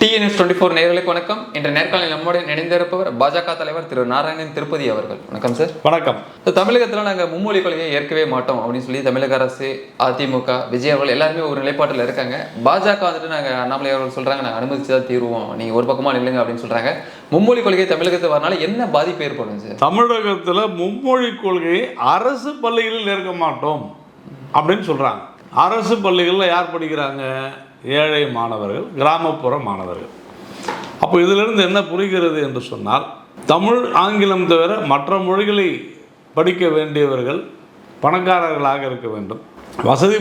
DNS twenty four நேர்களுக்கு வணக்கம். இன்று நேர்காணலில் நம்முடைய இணைந்திருப்பவர் பாஜக தலைவர் திரு நாராயணன் திருப்பதி அவர்கள். வணக்கம் சார் வணக்கம். தமிழகத்தில் நாங்கள் மும்மொழி கொள்கையை ஏற்கவே மாட்டோம் அப்படின்னு சொல்லி தமிழக அரசு அதிமுக விஜய் அவர்கள் எல்லாருமே ஒரு நிலைப்பாட்டில் இருக்காங்க. பாஜக வந்துட்டு நாங்கள் அண்ணாமலை அவர்கள் சொல்கிறாங்க நாங்கள் அனுமதிச்சு தான் தீருவோம். நீங்கள் ஒரு பக்கமாக நில்லுங்க அப்படின்னு சொல்கிறாங்க மும்மொழி கொள்கை தமிழகத்தில் வரனால என்ன பாதிப்பு ஏற்படும் சார் தமிழகத்தில் மும்மொழி கொள்கையை அரசு பள்ளிகளில் ஏற்க மாட்டோம் அப்படின்னு சொல்கிறாங்க அரசு பள்ளிகளில் யார் படிக்கிறாங்க? ஏழை மாணவர்கள் கிராமப்புற மாணவர்கள். அப்போ இதிலிருந்து என்ன புரிகிறது என்று சொன்னால் தமிழ் ஆங்கிலம் தவிர மற்ற மொழிகளை படிக்க வேண்டியவர்கள் பணக்காரர்களாக இருக்க வேண்டும் வசதி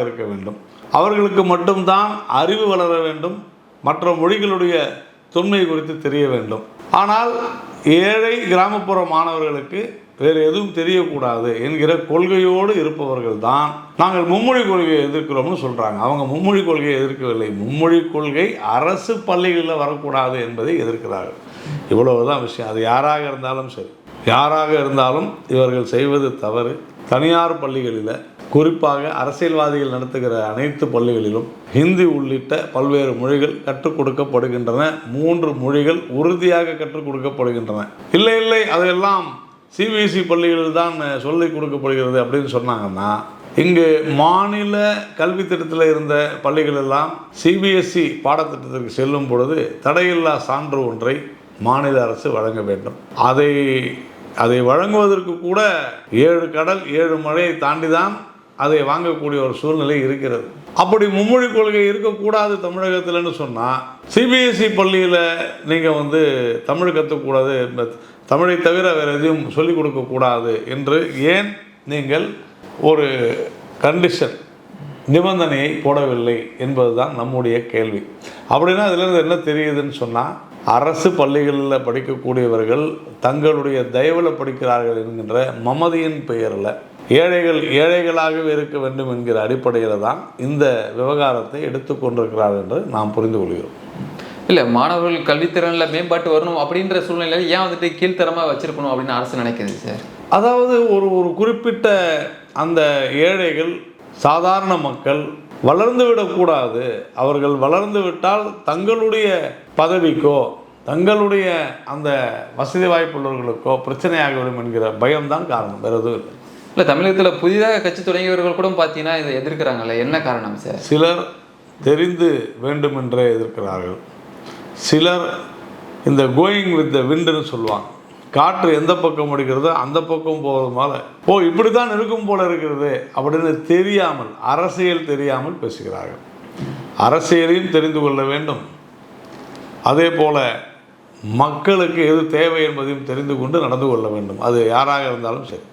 இருக்க வேண்டும். அவர்களுக்கு மட்டும்தான் அறிவு வளர வேண்டும் மற்ற மொழிகளுடைய தொன்மை குறித்து தெரிய வேண்டும். ஆனால் ஏழை கிராமப்புற மாணவர்களுக்கு வேறு எதுவும் தெரியக்கூடாது என்கிற கொள்கையோடு இருப்பவர்கள் தான் நாங்கள் மும்மொழி கொள்கையை எதிர்க்கிறோம்னு சொல்கிறாங்க அவங்க மும்மொழி கொள்கையை எதிர்க்கவில்லை. மும்மொழி கொள்கை அரசு பள்ளிகளில் வரக்கூடாது என்பதை எதிர்க்கிறார்கள். இவ்வளவுதான் விஷயம். அது யாராக இருந்தாலும் சரி. யாராக இருந்தாலும் இவர்கள் செய்வது தவறு. தனியார் பள்ளிகளில் குறிப்பாக அரசியல்வாதிகள் நடத்துகிற அனைத்து பள்ளிகளிலும் ஹிந்தி உள்ளிட்ட பல்வேறு மொழிகள் கற்றுக் கொடுக்கப்படுகின்றன. மூன்று மொழிகள் உறுதியாக கற்றுக் கொடுக்கப்படுகின்றன. இல்லை இல்லை அதெல்லாம் சிபிஎஸ்சி பள்ளிகளில் தான் சொல்லிக் கொடுக்கப்படுகிறது அப்படின்னு சொன்னாங்கன்னா இங்கு மாநில கல்வி திட்டத்தில் இருந்த பள்ளிகள் எல்லாம் சிபிஎஸ்சி பாடத்திட்டத்திற்கு செல்லும் பொழுது தடையில்லா சான்று ஒன்றை மாநில அரசு வழங்க வேண்டும். அதை அதை வழங்குவதற்கு கூட ஏழு கடல் ஏழு மழையை தாண்டி தான் அதை வாங்கக்கூடிய ஒரு சூழ்நிலை இருக்கிறது. அப்படி மும்மொழி கொள்கை இருக்கக்கூடாது தமிழகத்தில்னு சொன்னால் சிபிஎஸ்சி பள்ளியில் நீங்கள் வந்து தமிழ் கற்றுக்கூடாது தமிழை தவிர வேறு எதையும் சொல்லிக் கொடுக்கக்கூடாது என்று ஏன் நீங்கள் ஒரு கண்டிஷன் நிபந்தனையை போடவில்லை என்பதுதான் நம்முடைய கேள்வி. அப்படின்னா அதிலிருந்து என்ன தெரியுதுன்னு சொன்னால் அரசு பள்ளிகளில் படிக்கக்கூடியவர்கள் தங்களுடைய தயவில் படிக்கிறார்கள் என்கின்ற மமதியின் பெயரில் ஏழைகள் ஏழைகளாகவே இருக்க வேண்டும் என்கிற அடிப்படையில் தான் இந்த விவகாரத்தை எடுத்துக்கொண்டிருக்கிறார் என்று நாம் புரிந்து கொள்கிறோம். இல்லை மாணவர்கள் கல்வித்திறனில் மேம்பாட்டு வரணும் அப்படின்ற சூழ்நிலையில் ஏன் வந்துட்டு கீழ்த்தரமாக வச்சிருக்கணும் அப்படின்னு அரசு நினைக்குது சார்? அதாவது ஒரு ஒரு குறிப்பிட்ட அந்த ஏழைகள் சாதாரண மக்கள் வளர்ந்து விடக்கூடாது. அவர்கள் வளர்ந்து விட்டால் தங்களுடைய பதவிக்கோ தங்களுடைய அந்த வசதி வாய்ப்புள்ளவர்களுக்கோ பிரச்சனையாகிவிடும் என்கிற பயம்தான் காரணம். வேறு எதுவும் இல்லை. இல்லை தமிழகத்தில் புதிதாக கட்சி தொடங்கியவர்கள் கூட பார்த்தீங்கன்னா இதை எதிர்க்கிறாங்கல்ல என்ன காரணம் சார்? சிலர் தெரிந்து வேண்டுமென்றே எதிர்க்கிறார்கள். சிலர் இந்த கோயிங் வித் த விண்டுன்னு சொல்லுவாங்க. காற்று எந்த பக்கம் அடிக்கிறதோ அந்த பக்கம் போகிறது மேலே ஓ இப்படி தான் இருக்கும் போல இருக்கிறது அப்படின்னு தெரியாமல் அரசியல் தெரியாமல் பேசுகிறார்கள். அரசியலையும் தெரிந்து கொள்ள வேண்டும். அதே போல மக்களுக்கு எது தேவை என்பதையும் தெரிந்து கொண்டு நடந்து கொள்ள வேண்டும். அது யாராக இருந்தாலும் சரி.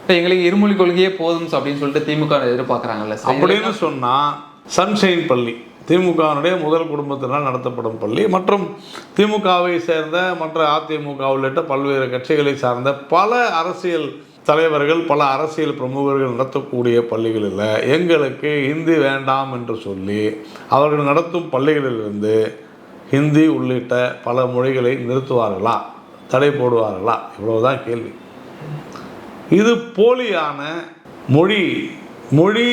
இப்போ எங்களுக்கு இருமொழி கொள்கையே போதும் அப்படின்னு சொல்லிட்டு திமுக எதிர்பார்க்குறாங்கல்ல அப்படின்னு சொன்னால் சன்ஷைன் பள்ளி. திமுகவினுடைய முதல் குடும்பத்தினால் நடத்தப்படும் பள்ளி மற்றும் திமுகவை சேர்ந்த மற்ற அதிமுக உள்ளிட்ட பல்வேறு கட்சிகளை சார்ந்த பல அரசியல் தலைவர்கள் பல அரசியல் பிரமுகர்கள் நடத்தக்கூடிய பள்ளிகளில் எங்களுக்கு ஹிந்தி வேண்டாம் என்று சொல்லி அவர்கள் நடத்தும் பள்ளிகளிலிருந்து ஹிந்தி உள்ளிட்ட பல மொழிகளை நிறுத்துவார்களா? தடை போடுவார்களா? இவ்வளவுதான் கேள்வி. இது போலியான மொழி மொழி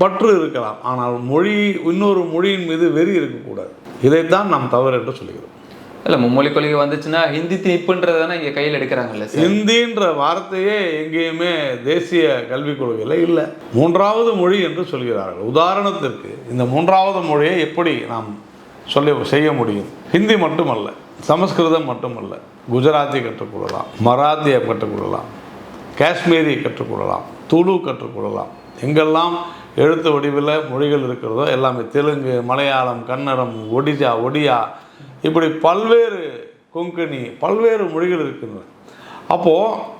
பற்று இருக்கலாம். ஆனால் மொழி இன்னொரு மொழியின் மீது வெறி இருக்கக்கூடாது. இதைத்தான் நாம் தவறு என்று சொல்கிறோம். இல்லை மும்மொழி கொள்கை வந்துச்சுன்னா ஹிந்தி திணிப்புன்றது தானே இங்கே கையில் எடுக்கிறாங்கல்ல ஹிந்தின்ற வார்த்தையே எங்கேயுமே தேசிய கல்விக் கொள்கையில் இல்லை. மூன்றாவது மொழி என்று சொல்கிறார்கள். உதாரணத்திற்கு இந்த மூன்றாவது மொழியை எப்படி நாம் சொல்லி செய்ய முடியும்? ஹிந்தி மட்டுமல்ல சமஸ்கிருதம் மட்டுமல்ல குஜராத்தி கற்றுக்கொள்ளலாம் மராத்தியை கற்றுக்கொள்ளலாம் காஷ்மீரி கற்றுக்கொள்ளலாம் துளு கற்றுக்கொள்ளலாம் எங்கெல்லாம் எழுத்து வடிவில் மொழிகள் இருக்கிறதோ எல்லாமே தெலுங்கு மலையாளம் கன்னடம் ஒடிசா ஒடியா இப்படி பல்வேறு கொங்கணி பல்வேறு மொழிகள் இருக்கின்றன. அப்போது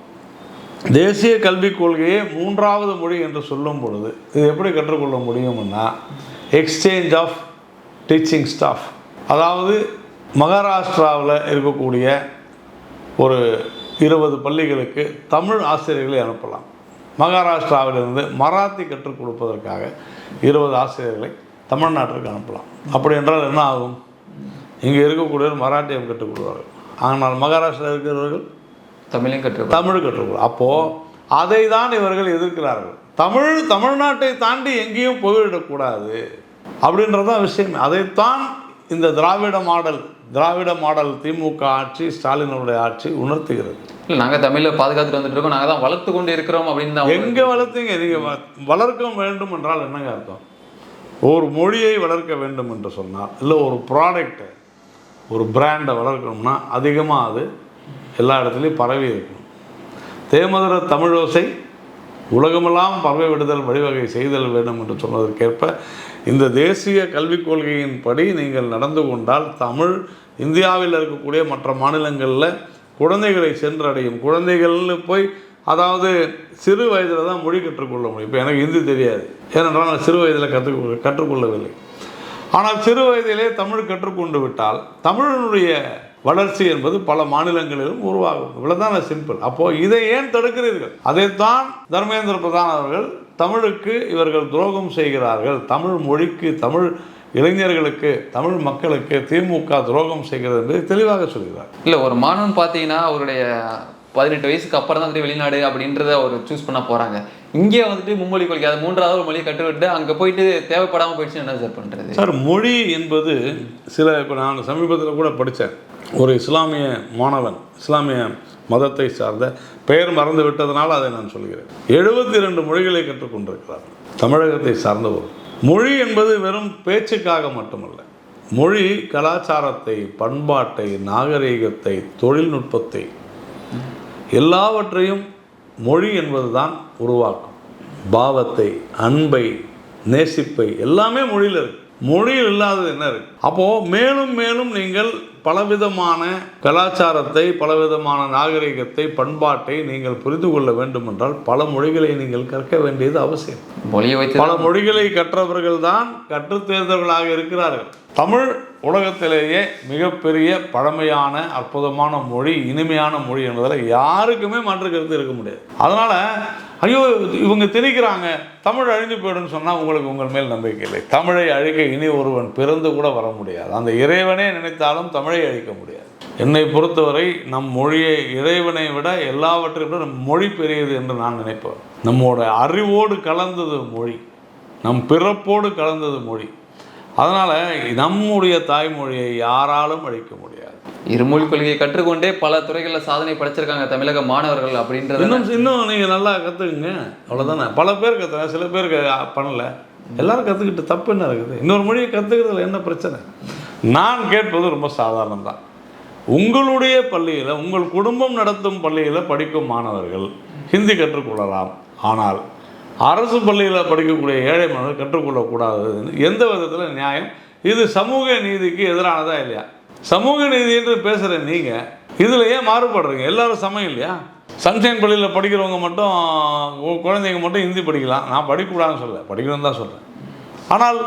தேசிய கல்விக் கொள்கையை மூன்றாவது மொழி என்று சொல்லும் பொழுது இது எப்படி கற்றுக்கொள்ள முடியும்னா எக்ஸ்சேஞ்ச் ஆஃப் டீச்சிங் ஸ்டாஃப் அதாவது மகாராஷ்டிராவில் இருக்கக்கூடிய ஒரு இருபது பள்ளிகளுக்கு தமிழ் ஆசிரியர்களை அனுப்பலாம். மகாராஷ்டிராவிலிருந்து மராத்தி கற்றுக் கொடுப்பதற்காக இருபது ஆசிரியர்களை தமிழ்நாட்டிற்கு அனுப்பலாம். அப்படி என்றால் என்ன ஆகும்? இங்கே இருக்கக்கூடியவர் மராட்டியம் கற்றுக் கொடுவார்கள் ஆனால் மகாராஷ்டிரா இருக்கிறவர்கள் தமிழையும் கற்று தமிழ் கற்றுக்கொள்ளும் அப்போது அதை தான் இவர்கள் எதிர்க்கிறார்கள். தமிழ் தமிழ்நாட்டை தாண்டி எங்கேயும் போய்விடக்கூடாது அப்படின்றதான் விஷயம். அதைத்தான் இந்த திராவிட மாடல் திராவிட மாடல் திமுக ஆட்சி ஸ்டாலினுடைய ஆட்சி உணர்த்துகிறது. இல்லை நாங்கள் தமிழில் பாதுகாத்துட்டு வந்துட்டு இருக்கோம். நாங்கள் தான் வளர்த்து கொண்டு இருக்கிறோம் அப்படின்னு தான் எங்கே வளர்த்தீங்க? நீங்கள் வளர்க்க வேண்டும் என்றால் என்னங்க அர்த்தம்? ஒரு மொழியை வளர்க்க வேண்டும் என்று சொன்னால் இல்லை ஒரு ப்ராடக்ட்டை ஒரு பிராண்டை வளர்க்கணும்னா அதிகமாக அது எல்லா இடத்துலையும் பரவி இருக்கணும் தேமதுர தமிழோசை உலகமெல்லாம் பறவை விடுதல் வழிவகை செய்தல் வேண்டும் என்று சொன்னதற்கேற்ப இந்த தேசிய கல்விக் கொள்கையின்படி நீங்கள் நடந்து கொண்டால் தமிழ் இந்தியாவில் இருக்கக்கூடிய மற்ற மாநிலங்களில் குழந்தைகளை சென்றடையும். குழந்தைகள்னு போய் அதாவது சிறு வயதில் தான் மொழி கற்றுக்கொள்ள முடியும். இப்போ எனக்கு ஹிந்தி தெரியாது. ஏனென்றால் நான் சிறு வயதில் கற்றுக்கொள்ள கற்றுக்கொள்ளவில்லை. ஆனால் சிறு வயதிலே தமிழ் கற்றுக்கொண்டு விட்டால் தமிழினுடைய வளர்ச்சி என்பது பல மாநிலங்களிலும் உருவாகும். இவ்வளோதான் சிம்பிள். அப்போது இதை ஏன் தடுக்கிறீர்கள்? அதைத்தான் தர்மேந்திர பிரதான் அவர்கள் தமிழுக்கு இவர்கள் துரோகம் செய்கிறார்கள். தமிழ் மொழிக்கு தமிழ் இளைஞர்களுக்கு தமிழ் மக்களுக்கு திமுக துரோகம் செய்கிறது என்பதை தெளிவாக சொல்கிறார். இல்லை ஒரு மாணவன் பார்த்தீங்கன்னா அவருடைய பதினெட்டு வயசுக்கு அப்புறம் தான் வந்துட்டு வெளிநாடு அப்படின்றத அவர் சூஸ் பண்ண போகிறாங்க இங்கே வந்துட்டு மும்மொழி கொள்கை அது மூன்றாவது ஒரு மொழியை கற்றுக்கிட்டு அங்கே போயிட்டு தேவைப்படாமல் போயிடுச்சு என்ன சார் பண்ணுறது சார் மொழி என்பது சில இப்போ நான் சமீபத்தில் கூட படித்தேன் ஒரு இஸ்லாமிய மாணவன் இஸ்லாமிய மதத்தை சார்ந்த பெயர் மறந்து விட்டதனால் அதை நான் சொல்கிறேன். எழுபத்தி ரெண்டு மொழிகளை கற்றுக்கொண்டிருக்கிறார். தமிழகத்தை சார்ந்த ஒரு மொழி என்பது வெறும் பேச்சுக்காக மட்டுமல்ல. மொழி கலாச்சாரத்தை பண்பாட்டை நாகரீகத்தை தொழில்நுட்பத்தை எல்லாவற்றையும் மொழி என்பதுதான் உருவாக்கும். பாவத்தை அன்பை நேசிப்பை எல்லாமே மொழியில் இருக்கு. மொழியில் இல்லாதது என்ன இருக்கு? அப்போ மேலும் மேலும் நீங்கள் பலவிதமான கலாச்சாரத்தை பலவிதமான நாகரிகத்தை பண்பாட்டை நீங்கள் புரிந்து கொள்ள வேண்டும் என்றால் பல மொழிகளை நீங்கள் கற்க வேண்டியது அவசியம். மொழியை வைத்து பல மொழிகளை கற்றவர்கள் தான் கற்றுத் தேர்ந்தவர்களாக இருக்கிறார்கள். தமிழ் உலகத்திலேயே மிகப்பெரிய பழமையான அற்புதமான மொழி இனிமையான மொழி என்பதில் யாருக்குமே மாற்று கருத்து இருக்க முடியாது. அதனால் ஐயோ இவங்க திணிக்கிறாங்க தமிழ் அழிஞ்சு போயிடும்னு சொன்னால் உங்களுக்கு உங்கள் மேல் நம்பிக்கை இல்லை. தமிழை அழிக்க இனி ஒருவன் பிறந்து கூட வர முடியாது. அந்த இறைவனே நினைத்தாலும் தமிழை அழிக்க முடியாது. என்னை பொறுத்தவரை நம் மொழியை இறைவனை விட எல்லாவற்றையும் விட நம் மொழி பெரியது என்று நான் நினைப்பேன். நம்மோட அறிவோடு கலந்தது மொழி. நம் பிறப்போடு கலந்தது மொழி. அதனால் நம்முடைய தாய்மொழியை யாராலும் அழிக்க முடியாது. இருமொழி கொள்கையை கற்றுக்கொண்டே பல துறைகளில் சாதனை படைச்சிருக்காங்க தமிழக மாணவர்கள் அப்படின்றது இன்னும் இன்னும் நீங்கள் நல்லா கற்றுக்குங்க அவ்வளோதானே பல பேர் கற்றுறேன் சில பேர் பண்ணல. எல்லாரும் கற்றுக்கிட்டு தப்பு என்ன இருக்குது? இன்னொரு மொழியை கற்றுக்கிறதுல என்ன பிரச்சனை? நான் கேட்பது ரொம்ப சாதாரணம் தான் உங்களுடைய பள்ளியில் உங்கள் குடும்பம் நடத்தும் பள்ளியில் படிக்கும் மாணவர்கள் ஹிந்தி கற்றுக்கொள்ளலாம். ஆனால் அரசு பள்ளியில் படிக்கக்கூடிய ஏழை மாணவர்கள் கற்றுக்கொள்ளக்கூடாதுன்னு எந்த விதத்தில் நியாயம்? இது சமூக நீதிக்கு எதிரானதா இல்லையா? சமூக நீதி என்று பேசுகிற நீங்கள் இதில் ஏன் மாறுபடுறீங்க? எல்லாரும் சமம் இல்லையா? சன்ஷைன் பள்ளியில் படிக்கிறவங்க மட்டும் குழந்தைங்க மட்டும் ஹிந்தி படிக்கலாம். நான் படிக்கக்கூடாதுன்னு சொல்ல படிக்கணும்னு தான் சொல்கிறேன் ஆனால்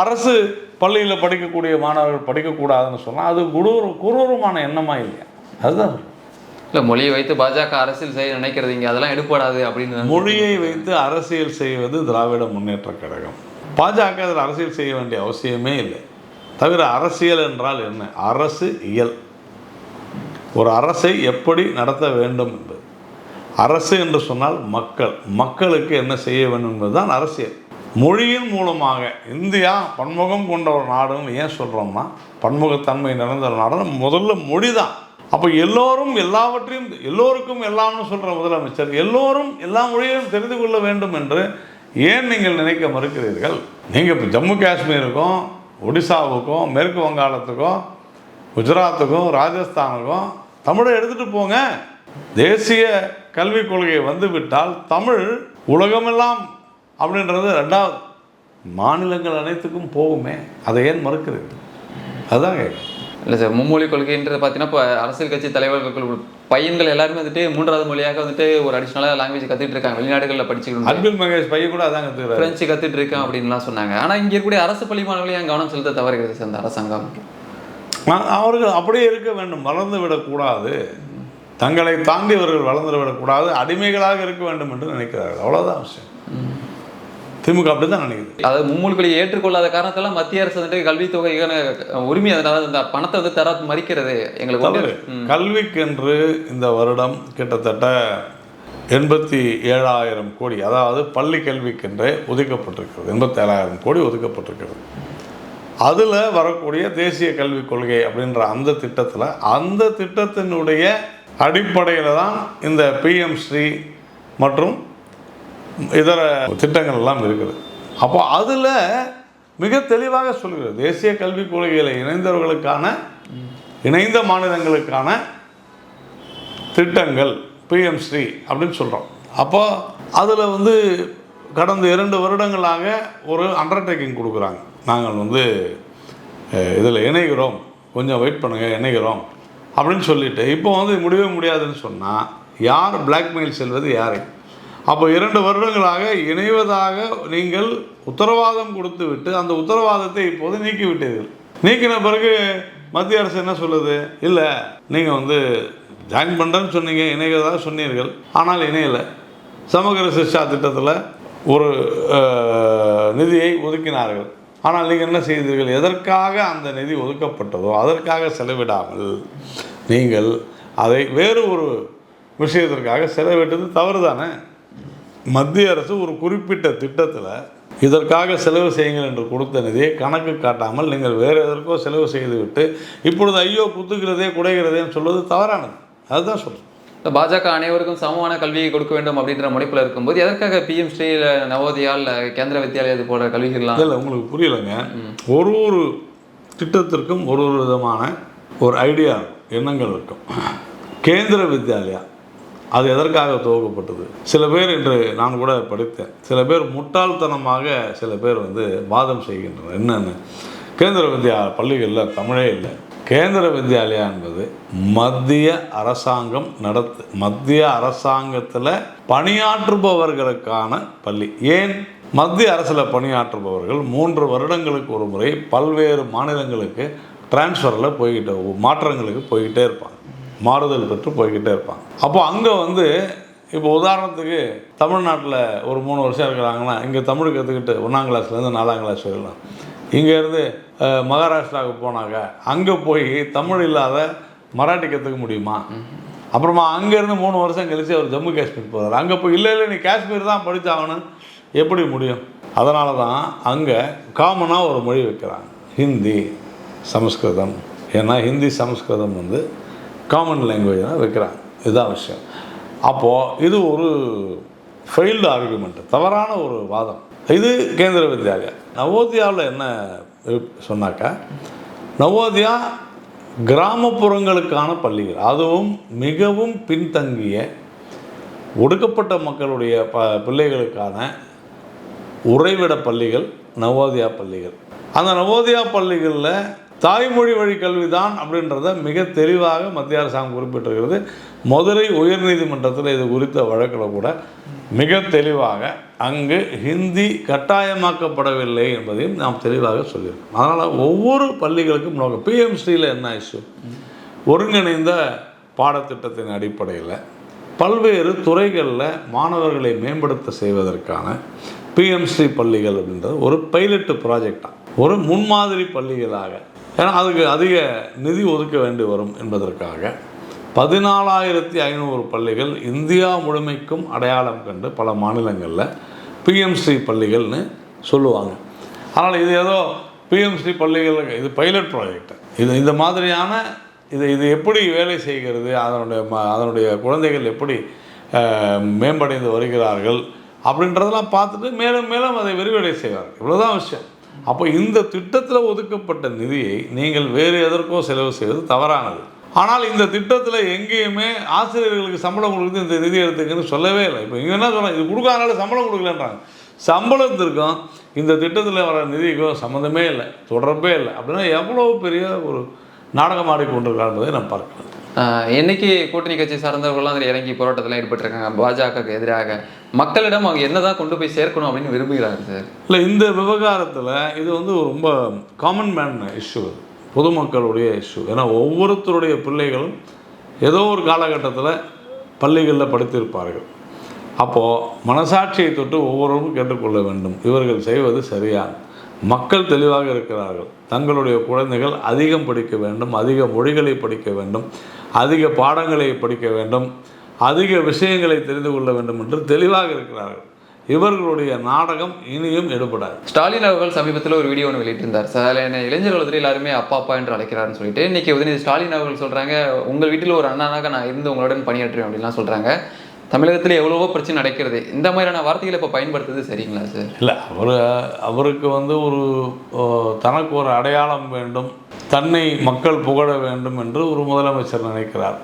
அரசு பள்ளியில் படிக்கக்கூடிய மாணவர்கள் படிக்கக்கூடாதுன்னு சொன்னால் அது குரூர குரூரமான எண்ணமா இல்லையா? அதுதான். இல்லை மொழியை வைத்து பாஜக அரசியல் செய்ய நினைக்கிறது இங்கே அதெல்லாம் எடுப்படாது அப்படின்னு மொழியை வைத்து அரசியல் செய்வது திராவிட முன்னேற்ற கழகம். பாஜக அதில் அரசியல் செய்ய வேண்டிய அவசியமே இல்லை. தவிர அரசியல் என்றால் என்ன? அரசு இயல். ஒரு அரசை எப்படி நடத்த வேண்டும் என்பது. அரசு என்று சொன்னால் மக்கள். மக்களுக்கு என்ன செய்ய வேண்டும் என்பதுதான் அரசியல். மொழியின் மூலமாக இந்தியா பன்முகம் கொண்ட ஒரு நாடுன்னு ஏன் சொல்கிறோம்னா பன்முகத்தன்மை நிறைந்த ஒரு நாடுன்னு முதல்ல மொழி தான் அப்போ எல்லோரும் எல்லாவற்றையும் எல்லோருக்கும் எல்லாம்னு சொல்கிற முதலமைச்சர் எல்லோரும் எல்லா மொழியையும் தெரிந்து கொள்ள வேண்டும் என்று ஏன் நீங்கள் நினைக்க மறுக்கிறீர்கள்? நீங்கள் இப்போ ஜம்மு காஷ்மீருக்கும் ஒடிசாவுக்கும் மேற்கு வங்காளத்துக்கும் குஜராத்துக்கும் ராஜஸ்தானுக்கும் தமிழை எடுத்துகிட்டு போங்க. தேசிய கல்விக் கொள்கை வந்துவிட்டால் தமிழ் உலகமெல்லாம் அப்படின்றது ரெண்டாவது. மாநிலங்கள் அனைத்துக்கும் போகுமே அதை ஏன் மறுக்கிறது அதுதான் கேட்குறேன். இல்லை சார் மும்மொழி கொள்கைன்றது பார்த்தீங்கன்னா இப்போ அரசியல் கட்சி தலைவர்கள் பையன்கள் எல்லாருமே வந்துட்டு மூன்றாவது மொழியாக வந்துட்டு ஒரு அடிஷ்னலாக லாங்குவேஜ் கற்றுட்டு இருக்காங்க. வெளிநாடுகளில் படிச்சுக்கணும் அன்பில் மகேஷ் பையன் கூட அதான் கற்றுக்கிறாரு பிரெஞ்சு கற்றுட்டு இருக்கேன் அப்படின்லாம் சொன்னாங்க. ஆனால் இங்கே இருக்கக்கூடிய அரசு பள்ளி மாணவர்களையும் கவனம் செலுத்த தவறுகிறது சார் இந்த அரசாங்கம்? அவர்கள் அப்படியே இருக்க வேண்டும். வளர்ந்து விடக்கூடாது. தங்களை தாண்டி அவர்கள் வளர்ந்து விடக்கூடாது. அடிமைகளாக இருக்க வேண்டும் என்று நினைக்கிறார்கள். அவ்வளோதான் விஷயம் திமுக அப்படி தான் நினைக்குது அதாவது மும்மொழி கொள்கையை ஏற்றுக்கொள்ளாத காரணத்தால மத்திய அரசு வந்துட்டு கல்வித்தொகைக்கான உரிமை அதனால இந்த பணத்தை வந்து தர மறிக்கிறது. எங்களுக்கு கல்விக்கென்று இந்த வருடம் கிட்டத்தட்ட எண்பத்தி ஏழாயிரம் கோடி அதாவது பள்ளி கல்விக்கென்றே ஒதுக்கப்பட்டிருக்கிறது. எண்பத்தேழாயிரம் கோடி ஒதுக்கப்பட்டிருக்கிறது. அதில் வரக்கூடிய தேசிய கல்விக் கொள்கை அப்படின்ற அந்த திட்டத்தில் அந்த திட்டத்தினுடைய அடிப்படையில் தான் இந்த பிஎம் ஸ்ரீ மற்றும் இதர திட்டங்கள் எல்லாம் இருக்குது. அப்போ அதில் மிக தெளிவாக சொல்கிறது தேசிய கல்விக் கொள்கையில் இணைந்தவர்களுக்கான இணைந்த மாநிலங்களுக்கான திட்டங்கள் பிஎம்ஸ்ரீ அப்படின்னு சொல்கிறோம் அப்போ அதில் வந்து கடந்த இரண்டு வருடங்களாக ஒரு அண்டர்டேக்கிங் கொடுக்குறாங்க. நாங்கள் வந்து இதில் இணைகிறோம். கொஞ்சம் வெயிட் பண்ணுங்கள் இணைகிறோம். அப்படின்னு சொல்லிட்டு இப்போ வந்து முடியவே முடியாதுன்னு சொன்னால் யார் பிளாக்மெயில் செல்வது யாரை? அப்போ இரண்டு வருடங்களாக இணைவதாக நீங்கள் உத்தரவாதம் கொடுத்து விட்டு அந்த உத்தரவாதத்தை இப்போது நீக்கிவிட்டீர்கள். நீக்கின பிறகு மத்திய அரசு என்ன சொல்லுது? இல்லை நீங்கள் வந்து ஜாயின் பண்ணுறேன்னு சொன்னீங்க இணைகிறதாக சொன்னீர்கள். ஆனால் இணையலை. சமகர சிக்ஷா திட்டத்தில் ஒரு நிதியை ஒதுக்கினார்கள். ஆனால் நீங்கள் என்ன செய்தீர்கள்? எதற்காக அந்த நிதி ஒதுக்கப்பட்டதோ அதற்காக செலவிடாமல் நீங்கள் அதை வேறு ஒரு விஷயத்திற்காக செலவிட்டது தவறு தானே மத்திய அரசு ஒரு குறிப்பிட்ட திட்டத்தில் இதற்காக செலவு செய்யுங்கள் என்று கொடுத்த நிதியை கணக்கு காட்டாமல் நீங்கள் வேறு எதற்கோ செலவு செய்துவிட்டு இப்பொழுது ஐயோ குத்துகிறதே குடைகிறதேன்னு சொல்வது தவறானது. அதுதான் சொல்கிறேன் இந்த பாஜக அனைவருக்கும் சமமான கல்வியை கொடுக்க வேண்டும் அப்படின்ற முனைப்பில் இருக்கும்போது எதற்காக பிஎம் ஸ்ரீ இல்ல நவோதயா இல்லை கேந்திர வித்யாலயா இது போன்ற கல்விகள்லாம்? இல்லை உங்களுக்கு புரியலைங்க. ஒரு ஒரு திட்டத்திற்கும் ஒரு ஒரு விதமான ஒரு ஐடியா எண்ணங்கள் இருக்கும். கேந்திர வித்யாலயா. அது எதற்காக துவக்கப்பட்டது? சில பேர் என்று நான் கூட படித்தேன். சில பேர் முட்டாள்தனமாக சில பேர் வந்து வாதம் செய்கின்றனர். என்னென்னு? கேந்திர வித்யா பள்ளிகளில் தமிழே இல்லை. கேந்திர வித்யாலயா என்பது மத்திய அரசாங்கம் நடத்து மத்திய அரசாங்கத்தில் பணியாற்றுபவர்களுக்கான பள்ளி. ஏன்? மத்திய அரசில் பணியாற்றுபவர்கள் மூன்று வருடங்களுக்கு ஒரு முறை பல்வேறு மாநிலங்களுக்கு டிரான்ஸ்ஃபரில் போய்கிட்ட மாற்றங்களுக்கு போய்கிட்டே இருப்பாங்க. மாறுதல் பெற்று போய்கிட்டே இருப்பாங்க அப்போ அங்கே வந்து இப்போ உதாரணத்துக்கு தமிழ்நாட்டில் ஒரு மூணு வருஷம் இருக்கிறாங்கன்னா இங்கே தமிழ் கற்றுக்கிட்டு ஒன்றாம் கிளாஸ்லேருந்து நாலாம் கிளாஸ் வரலாம் இங்கேருந்து மகாராஷ்டிராவுக்கு போனாங்க அங்கே போய் தமிழ் இல்லாத மராட்டி கற்றுக்க முடியுமா? அப்புறமா அங்கேருந்து மூணு வருஷம் கழிச்சு அவர் ஜம்மு காஷ்மீர் போகிறார் அங்கே போய் இல்லை இல்லை நீ காஷ்மீர் தான் படித்தாகணும் எப்படி முடியும்? அதனால தான் அங்கே காமனாக ஒரு மொழி வைக்கிறாங்க. ஹிந்தி சமஸ்கிருதம். ஏன்னா ஹிந்தி சமஸ்கிருதம் வந்து காமன் லாங்குவேஜ் தான் வைக்கிறாங்க இதுதான் விஷயம். அப்போது இது ஒரு ஃபெயில்டு ஆர்குமெண்ட் தவறான ஒரு வாதம். இது கேந்திர வித்யாலயா. நவோதியாவில் என்ன சொன்னாக்கா நவோதியா கிராமப்புறங்களுக்கான பள்ளிகள் அதுவும் மிகவும் பின்தங்கிய ஒடுக்கப்பட்ட மக்களுடைய ப பிள்ளைகளுக்கான உறைவிட பள்ளிகள் நவோதயா பள்ளிகள். அந்த நவோதயா பள்ளிகளில் தாய்மொழி வழி கல்வி தான் அப்படின்றத மிக தெளிவாக மத்திய அரசாங்கம் குறிப்பிட்டிருக்கிறது. மதுரை உயர்நீதிமன்றத்தில் இது குறித்த வழக்கில் கூட மிக தெளிவாக அங்கு ஹிந்தி கட்டாயமாக்கப்படவில்லை என்பதையும் நாம் தெளிவாக சொல்லியிருக்கோம். அதனால் ஒவ்வொரு பள்ளிகளுக்கும் நோக்கம் பிஎம்சியில் என்ன இஷ்யூ? ஒருங்கிணைந்த பாடத்திட்டத்தின் அடிப்படையில் பல்வேறு துறைகளில் மாணவர்களை மேம்படுத்த செய்வதற்கான பிஎம்சி பள்ளிகள் அப்படின்றது ஒரு பைலட்டு ப்ராஜெக்டாக ஒரு முன்மாதிரி பள்ளிகளாக ஏன்னா அதுக்கு அதிக நிதி ஒதுக்க வேண்டி வரும் என்பதற்காக பதினாலாயிரத்தி ஐநூறு பள்ளிகள் இந்தியா முழுமைக்கும் அடையாளம் கண்டு பல மாநிலங்களில் பிஎம்சி பள்ளிகள்னு சொல்லுவாங்க. ஆனால் இது ஏதோ பிஎம்சி பள்ளிகள் இது பைலட் ப்ராஜெக்ட் இது இந்த மாதிரியான இது இது எப்படி வேலை செய்கிறது அதனுடைய ம அதனுடைய குழந்தைகள் எப்படி மேம்படைந்து வருகிறார்கள் அப்படின்றதெல்லாம் பார்த்துட்டு மேலும் மேலும் அதை விரிவடை செய்வார்கள். இவ்வளோதான் விஷயம். அப்போ இந்த திட்டத்தில் ஒதுக்கப்பட்ட நிதியை நீங்கள் வேறு எதற்கோ செலவு செய்வது தவறானது. ஆனால் இந்த திட்டத்தில் எங்கேயுமே ஆசிரியர்களுக்கு சம்பளம் கொடுக்குறது இந்த நிதி எடுத்துக்குன்னு சொல்லவே இல்லை. இப்போ இங்கே என்ன சொல்கிறாங்க இது கொடுக்காதனால சம்பளம் கொடுக்கலன்றாங்க. சம்பளத்திற்கும் இந்த திட்டத்தில் வர நிதிக்கும் சம்மந்தமே இல்லை. தொடர்பே இல்லை. அப்படின்னா எவ்வளோ பெரிய ஒரு நாடகம் ஆடிக்கொண்டிருக்கார் என்பதை நாம் பார்க்கலாம். என்னைக்கு கூட்டணி கட்சி சார்ந்தவர்கள்லாம் அதில் இறங்கி போராட்டத்தில் ஈடுபட்டிருக்காங்க? பாஜகவுக்கு எதிராக. மக்களிடம் அவங்க என்னதான் கொண்டு போய் சேர்க்கணும் அப்படின்னு விரும்புகிறாங்க சார்? இல்லை இந்த விவகாரத்தில் இது வந்து ரொம்ப காமன் மேன் இஷ்யூ பொதுமக்களுடைய இஷ்யூ ஏன்னா ஒவ்வொருத்தருடைய பிள்ளைகளும் ஏதோ ஒரு காலகட்டத்தில் பள்ளிகளில் படித்திருப்பார்கள். அப்போது மனசாட்சியை தொட்டு ஒவ்வொருவரும் கேட்டுக்கொள்ள வேண்டும். இவர்கள் செய்வது சரியாக மக்கள் தெளிவாக இருக்கிறார்கள். தங்களுடைய குழந்தைகள் அதிகம் படிக்க வேண்டும் அதிக மொழிகளை படிக்க வேண்டும். அதிக பாடங்களை படிக்க வேண்டும் அதிக விஷயங்களை தெரிந்து கொள்ள வேண்டும் என்று தெளிவாக இருக்கிறார்கள். இவர்களுடைய நாடகம் இனியும் எடுபடாது. ஸ்டாலின் அவர்கள் சமீபத்தில் ஒரு வீடியோ ஒன்று வெளியிட்டிருந்தார். சார் என்ன இளைஞர்கள் எல்லாருமே அப்பா அப்பா என்று அழைக்கிறாருன்னு சொல்லிட்டு இன்னைக்கு உதயநிதி ஸ்டாலின் அவர்கள் சொல்கிறாங்க உங்கள் வீட்டில் ஒரு அண்ணனாக நான் இருந்து உங்களுடன் பணியாற்றுவேன் அப்படின்லாம் சொல்கிறாங்க தமிழகத்தில் எவ்வளவோ பிரச்சனை நடக்கிறது. இந்த மாதிரியான வார்த்தைகளை இப்போ பயன்படுத்துறது சரிங்களா சார்? இல்லை அவர் அவருக்கு வந்து ஒரு தனக்கு ஒரு அடையாளம் வேண்டும் தன்னை மக்கள் புகழ வேண்டும் என்று ஒரு முதலமைச்சர் நினைக்கிறார்.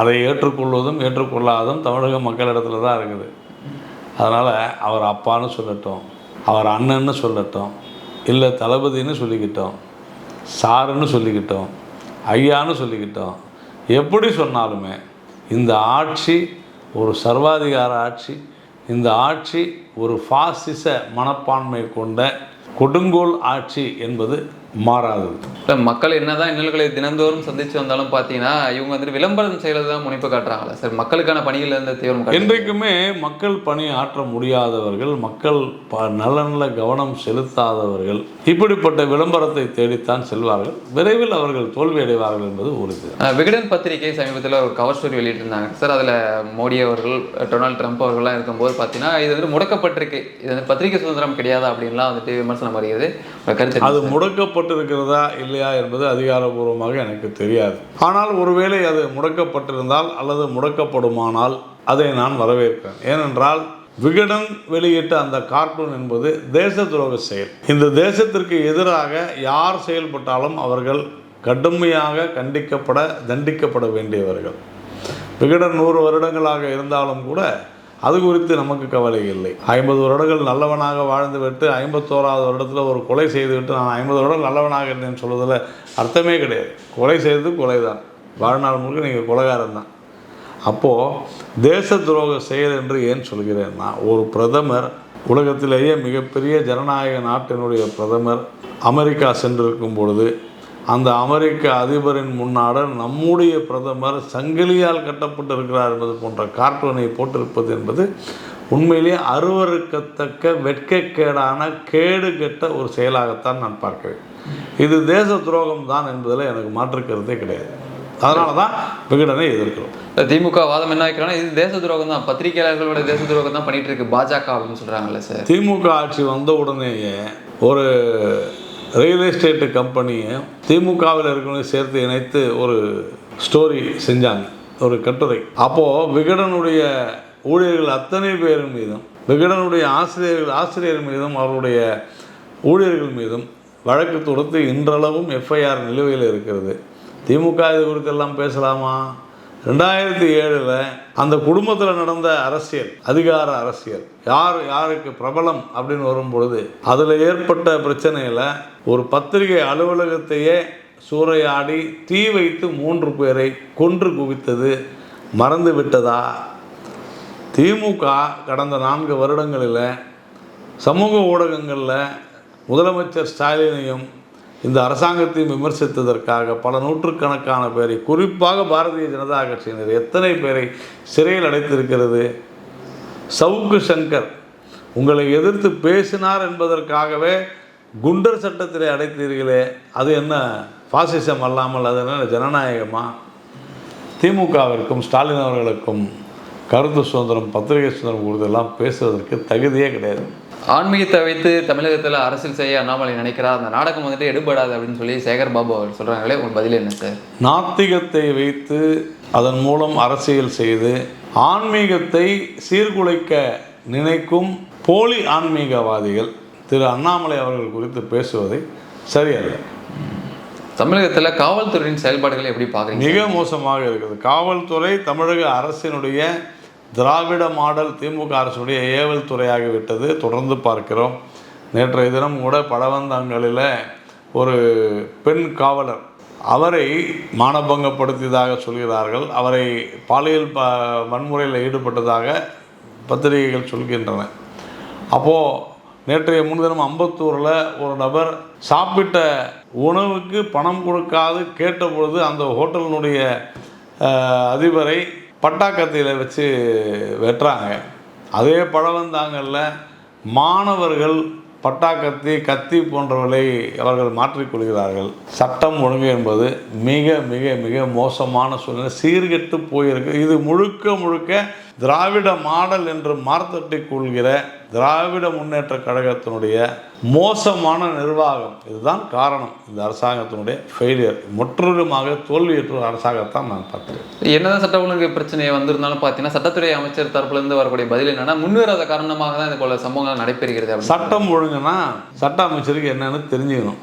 அதை ஏற்றுக்கொள்வதும் ஏற்றுக்கொள்ளாததும் தமிழக மக்களிடத்துல தான் இருக்குது. அதனால் அவர் அப்பான்னு சொல்லட்டும் அவர் அண்ணன்னு சொல்லட்டும் இல்லை தளபதின்னு சொல்லிக்கிட்டோம் சாருன்னு சொல்லிக்கிட்டோம் ஐயான்னு சொல்லிக்கிட்டோம் எப்படி சொன்னாலுமே இந்த ஆட்சி ஒரு சர்வாதிகார ஆட்சி இந்த ஆட்சி ஒரு ஃபாசிச மனப்பான்மை கொண்ட கொடுங்கோல் ஆட்சி என்பது மாறாதது இல்லை மக்கள் என்னதான் இன்னல்களை தினந்தோறும் சந்திச்சு வந்தாலும் பார்த்தீங்கன்னா இவங்க வந்துட்டு விளம்பரம் செய்யறது தான் முனைப்பு காட்டுறாங்களா. சார் மக்களுக்கான பணிகள் இருந்த தீவிரம். என்றைக்குமே மக்கள் பணி ஆற்ற முடியாதவர்கள் மக்கள் ப நலனில் கவனம் செலுத்தாதவர்கள் இப்படிப்பட்ட விளம்பரத்தை தேடித்தான் செல்வார்கள். விரைவில் அவர்கள் தோல்வி அடைவார்கள் என்பது உறுதி விகடன் பத்திரிகை சமீபத்தில் ஒரு கவர் ஸ்டோரி வெளியிட்டிருந்தாங்க. சார் அதில் மோடி அவர்கள் டொனால்ட் ட்ரம்ப் அவர்கள்லாம் இருக்கும்போது பார்த்தீங்கன்னா இது வந்து முடக்கப்பட்டிருக்கு. இது வந்து பத்திரிகை சுதந்திரம் கிடையாதா அப்படின்லாம் வந்துட்டு விமர்சனம் வருகிறது. கருத்து அது சார்? முடக்கப்பட்டிருக்கிறதா இல்லையா என்பது அதிகாரபூர்வமாக எனக்கு தெரியாது. ஆனால் ஒருவேளை அது முடக்கப்பட்டிருந்தால் அல்லது முடக்கப்படுமானால் அதை நான் வரவேற்கிறேன். ஏனென்றால் விகடன் வெளியிட்ட அந்த கார்ட்டூன் என்பது தேச துரோக செயல். இந்த தேசத்திற்கு எதிராக யார் செயல்பட்டாலும் அவர்கள் கடுமையாக கண்டிக்கப்பட தண்டிக்கப்பட வேண்டியவர்கள். விகடன் நூறு வருடங்களாக இருந்தாலும் கூட அது குறித்து நமக்கு கவலை இல்லை. ஐம்பது வருடங்கள் நல்லவனாக வாழ்ந்துவிட்டு ஐம்பத்தோராவது வருடத்தில் ஒரு கொலை செய்துவிட்டு நான் ஐம்பது வருடம் நல்லவனாக இருந்தேன்னு சொல்வதில் அர்த்தமே கிடையாது. கொலை செய்தது கொலை தான் வாழ்நாள் முழுக்க நீங்கள் கொலைகாரன் தான் அப்போது தேச துரோக செயல் என்று ஏன் சொல்கிறேன்னா ஒரு பிரதமர் உலகத்திலேயே மிகப்பெரிய ஜனநாயக நாட்டினுடைய பிரதமர் அமெரிக்கா சென்றிருக்கும் பொழுது அந்த அமெரிக்க அதிபரின் முன்னாட நம்முடைய பிரதமர் சங்கிலியால் கட்டப்பட்டிருக்கிறார் என்பது போன்ற கார்ட்டூனை போட்டிருப்பது என்பது உண்மையிலேயே அருவருக்கத்தக்க வெட்கக்கேடான கேடு கெட்ட ஒரு செயலாகத்தான் நான் பார்க்கிறேன். இது தேச துரோகம் தான் என்பதில் எனக்கு மாற்று கருத்தே கிடையாது. அதனால தான் விகடனை எதிர்க்கிறோம். திமுக வாதம் என்ன வைக்கிறாங்கன்னா இது தேச துரோகம் தான். பத்திரிகையாளர்களோட தேச துரோகம் தான் பண்ணிட்டு இருக்கு பாஜக அப்படின்னு சொல்றாங்கல்ல சார். திமுக ஆட்சி வந்த உடனேயே ஒரு ரியல் எஸ்டேட் கம்பெனியை திமுகவில் இருக்கவங்க சேர்த்து இணைத்து ஒரு ஸ்டோரி செஞ்சாங்க. ஒரு கட்டுரை. அப்போது விகடனுடைய ஊழியர்கள் அத்தனை பேர் மீதும் விகடனுடைய ஆசிரியர்கள் ஆசிரியர் மீதும் அவருடைய ஊழியர்கள் மீதும் வழக்கு தொடுத்து இன்றளவும் எஃப்ஐஆர் நிலுவையில் இருக்கிறது. திமுக இது குறித்தெல்லாம் பேசலாமா? ரெண்டாயிரத்தி ஏழில் அந்த குடும்பத்தில் நடந்த அரசியல் அதிகார அரசியல் யார் யாருக்கு பிரபலம் அப்படின்னு வரும்பொழுது அதில் ஏற்பட்ட பிரச்சனையில் ஒரு பத்திரிகை அலுவலகத்தையே சூறையாடி தீ வைத்து மூன்று பேரை கொன்று குவித்தது மறந்து விட்டதா? திமுக கடந்த நான்கு வருடங்களில் சமூக ஊடகங்களில் முதலமைச்சர் ஸ்டாலினையும் இந்த அரசாங்கத்தையும் விமர்சித்ததற்காக பல நூற்றுக்கணக்கான பேரை குறிப்பாக பாரதிய ஜனதா கட்சியினர் எத்தனை பேரை சிறையில் அடைத்திருக்கிறது? சவுக்கு சங்கர் உங்களை எதிர்த்து பேசினார் என்பதற்காகவே குண்டர் சட்டத்திலே அடைத்தீர்களே அது என்ன பாசிசம் அல்லாமல் அது என்ன ஜனநாயகமா? திமுகவிற்கும் ஸ்டாலின் அவர்களுக்கும் கருத்து சுதந்திரம் பத்திரிகை சுதந்திரம் கொடுத்தெல்லாம் பேசுவதற்கு தகுதியே கிடையாது. ஆன்மீகத்தை வைத்து தமிழகத்துல அரசியல் செய்ய அண்ணாமலை நினைக்கிறார். அந்த நாடகம் வந்துட்டு எடுபடாது அப்படின்னு சொல்லி சேகர் பாபு அவர் சொல்றாங்களே உங்க பதில் என்ன சார்? நாத்திகத்தை வைத்து அதன் மூலம் அரசியல் செய்து ஆன்மீகத்தை சீர்குலைக்க நினைக்கும் போலி ஆன்மீகவாதிகள் திரு அண்ணாமலை அவர்கள் குறித்து பேசுவதை சரியல்ல தமிழகத்துல காவல்துறையின் செயல்பாடுகளை எப்படி பாக்குறீங்க? மிக மோசமாக இருக்குது காவல்துறை தமிழக அரசினுடைய திராவிட மாடல் திமுக அரசுடைய ஏவல் துறையாகிவிட்டது தொடர்ந்து பார்க்கிறோம். நேற்றைய தினம் கூட படவந்தாங்களில் ஒரு பெண் காவலர் அவரை மானபங்கப்படுத்தியதாக சொல்கிறார்கள். அவரை பாலியல் ப வன்முறையில் ஈடுபட்டதாக பத்திரிகைகள் சொல்கின்றன. அப்போது நேற்றைய முன்தினம் அம்பத்தூரில் ஒரு நபர் சாப்பிட்ட உணவுக்கு பணம் கொடுக்காது கேட்டபொழுது அந்த ஹோட்டலினுடைய அதிபரை பட்டாக்கத்தியில் வச்சு வெட்டுறாங்க. அதே பழவந்தாங்கல்ல மாணவர்கள் பட்டாக்கத்தி கத்தி போன்றவர்களை அவர்கள் மாற்றிக்கொள்கிறார்கள் சட்டம் ஒழுங்கு என்பது மிக மிக மிக மோசமான சூழ்நிலை. சீர்கெட்டு போயிருக்கு. இது முழுக்க முழுக்க திராவிட மாடல் என்று மார்த்தட்டி கொள்கிற திராவிட முன்னேற்ற கழகத்தினுடைய மோசமான நிர்வாகம். இதுதான் காரணம். இந்த அரசாங்கத்தினுடைய ஃபெயிலியர் முற்றிலுமாக தோல்வியுற்ற அரசாங்கத்தான் நான் பார்க்கிறேன். என்னதான் சட்ட ஒழுங்கு பிரச்சனை வந்திருந்தாலும் பார்த்தீங்கன்னா சட்டத்துறை அமைச்சர் தரப்புல இருந்து வரக்கூடிய பதில் என்னன்னா முன்வராத காரணமாக தான் இது போல சம்பவங்கள் நடைபெறுகிறது சட்டம் ஒழுங்குனா சட்ட அமைச்சருக்கு என்னன்னு தெரிஞ்சுக்கணும்.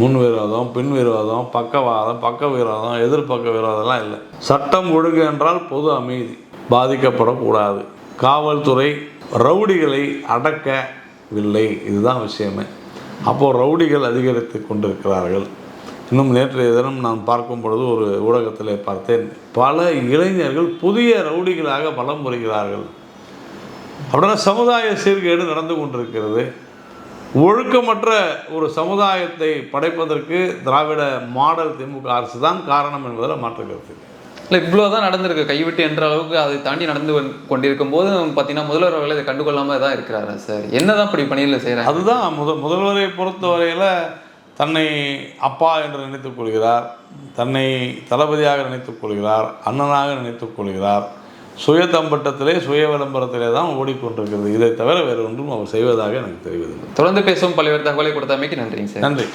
முன் விரோதம் பின் விரோதம் பக்கவாதம் பக்க விரோதம் எதிர்பக்க விரோதம்லாம் இல்லை. சட்டம் ஒழுங்கு என்றால் பொது அமைதி. பாதிக்கப்படக்கூடாது. காவல்துறை ரவுடிகளை அடக்கவில்லை. இதுதான் விஷயமே. அப்போது ரவுடிகள் அதிகரித்து கொண்டிருக்கிறார்கள். இன்னும் நேற்றைய தினம் நான் பார்க்கும் பொழுது ஒரு ஊடகத்தில் பார்த்தேன். பல இளைஞர்கள் புதிய ரவுடிகளாக பலம் புரிகிறார்கள். அப்படின்னா சமுதாய சீர்கேடு நடந்து கொண்டிருக்கிறது. ஒழுக்கமற்ற ஒரு சமுதாயத்தை படைப்பதற்கு திராவிட மாடல் திமுக அரசு தான் காரணம் என்பதில் மாற்று கருத்து இல்லை. இல்லை இவ்வளோதான் நடந்திருக்கு. கைவிட்டு என்ற அளவுக்கு அதை தாண்டி நடந்து கொண்- கொண்டிருக்கும் போது பார்த்தீங்கன்னா முதல்வர் அவர்கள் இதை கண்டுகொள்ளாம தான் இருக்கிறாரு சார். என்னதான் இப்படி பணியில் செய்கிறாங்க அதுதான் முத முதல்வரை பொறுத்தவரையில் தன்னை அப்பா என்று நினைத்துக் கொள்கிறார் தன்னை தளபதியாக நினைத்துக் கொள்கிறார் அண்ணனாக நினைத்துக் கொள்கிறார். சுய தம்பட்டத்திலே சுய விளம்பரத்திலே தான் ஓடிக்கொண்டிருக்கிறது. இதை தவிர வேறு ஒன்றும் அவர் செய்வதாக எனக்கு தெரிவதில்லை. தொடர்ந்து பேசும் பல்வேறு தகவலை கொடுத்தமைக்கு நன்றிங்க சார். நன்றி.